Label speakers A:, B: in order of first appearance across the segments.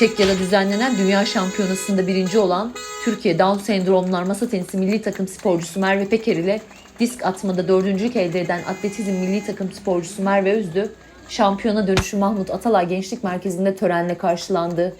A: Çekya'da düzenlenen Dünya Şampiyonası'nda birinci olan Türkiye Down Sendromlar Masa Tenisi Milli Takım sporcusu Merve Peker ile disk atmada dördüncülük elde eden atletizm milli takım sporcusu Merve Özdü, şampiyona dönüşü Mahmut Atalay Gençlik Merkezi'nde törenle karşılandı.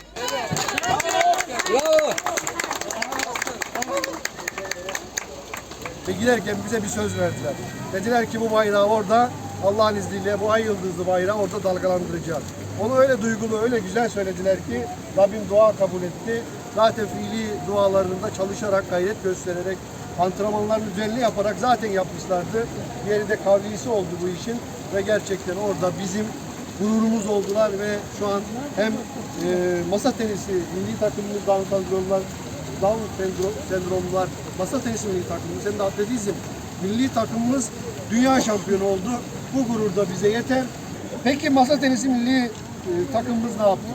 B: Ve giderken bize bir söz verdiler. Dediler ki bu bayrağı orada Allah'ın izniyle bu ay yıldızlı bayrağı orada dalgalandıracağız. Onu öyle duygulu, öyle güzel söylediler ki Rabbim dua kabul etti. Zaten fiili dualarında çalışarak, gayret göstererek, antrenmanların düzenli yaparak zaten yapmışlardı. Diğeri de kavlisi oldu bu işin ve gerçekten orada bizim gururumuz oldular ve şu an hem e, masa tenisi milli takımımız Down sendromlar Down sendro- sendromlar masa tenisi milli takımımız hem de atletizm milli takımımız dünya şampiyonu oldu. Bu gurur da bize yeter. Peki masa tenisi milli e, takımımız ne yaptı?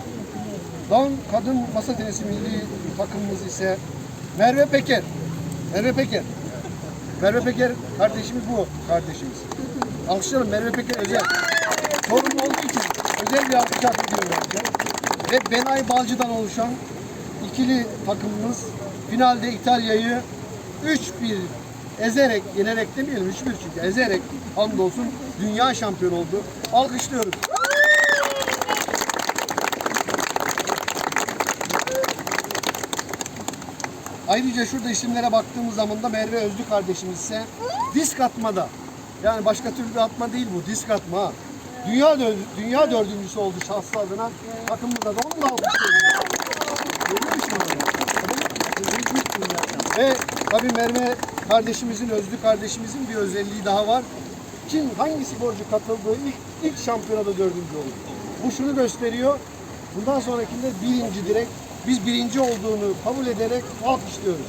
B: Down kadın masa tenisi milli takımımız ise Merve Peker. Merve Peker. Merve Peker kardeşimiz bu kardeşimiz. Alkışlayalım Merve Peker özel. Sorun olduğu için özel bir alkış hak ediyor bence. Ve Benay Balcı'dan oluşan ikili takımımız finalde İtalya'yı 3-1 ezerek, yenerek demeyelim 3-1 çünkü ezerek hamdolsun dünya şampiyonu oldu. Alkışlıyoruz. Ayrıca şurada isimlere baktığımız zaman da Merve Özlü kardeşimiz ise disk atmada. Yani başka türlü atma değil bu, disk atma. Dünya dö- dünya dördüncüsü oldu şahsı adına. Takımımıza da onu da alkışlıyoruz. Ve tabii Merve kardeşimizin, Özlü kardeşimizin bir özelliği daha var. Kim, hangi sporcu katıldığı ilk, ilk şampiyonada dördüncü oldu. Bu şunu gösteriyor. Bundan sonrakinde birinci direkt biz birinci olduğunu kabul ederek alkışlıyoruz.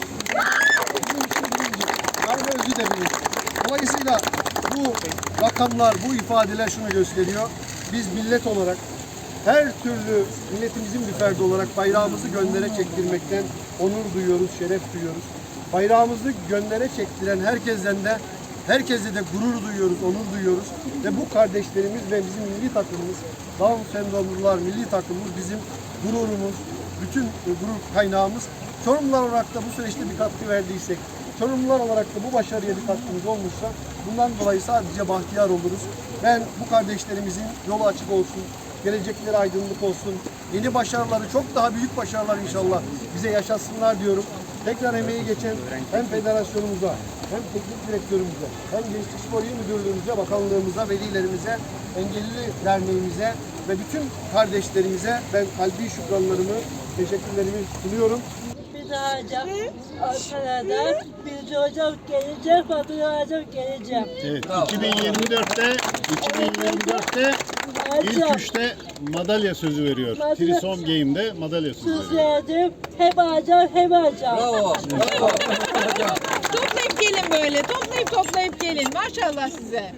B: Bizim için birinci. Merve Özlü de birinci. Dolayısıyla bu rakamlar, bu ifadeler şunu gösteriyor. Biz millet olarak her türlü milletimizin bir ferdi olarak bayrağımızı göndere çektirmekten onur duyuyoruz, şeref duyuyoruz. Bayrağımızı göndere çektiren herkesten de herkese de gurur duyuyoruz, onur duyuyoruz. Ve bu kardeşlerimiz ve bizim milli takımımız, Down sendromlular milli takımımız bizim gururumuz, bütün gurur kaynağımız. Çorumlular olarak da bu süreçte bir katkı verdiysek, Çorumlular olarak da bu başarıya bir katkımız olmuşsa bundan dolayı sadece bahtiyar oluruz. Ben bu kardeşlerimizin yolu açık olsun, gelecekleri aydınlık olsun. Yeni başarıları, çok daha büyük başarılar inşallah bize yaşatsınlar diyorum. Tekrar emeği geçen hem federasyonumuza, hem teknik direktörümüze, hem Gençlik Spor İl Müdürlüğümüze, bakanlığımıza, velilerimize, engelli derneğimize ve bütün kardeşlerimize ben kalbi şükranlarımı, teşekkürlerimi sunuyorum.
C: Bir daha hocam Ankara'dan bir hocam gelecek, Fatura hocam gelecek.
D: Evet, 2024'te 2024'te ilk üçte madalya sözü veriyor.
C: Madalya-
D: Trisom Game'de madalya sözü
C: Söz
D: veriyor.
C: verdim, hem alacağım hem alacağım.
E: Toplayıp gelin böyle. Toplayıp toplayıp gelin. Maşallah size.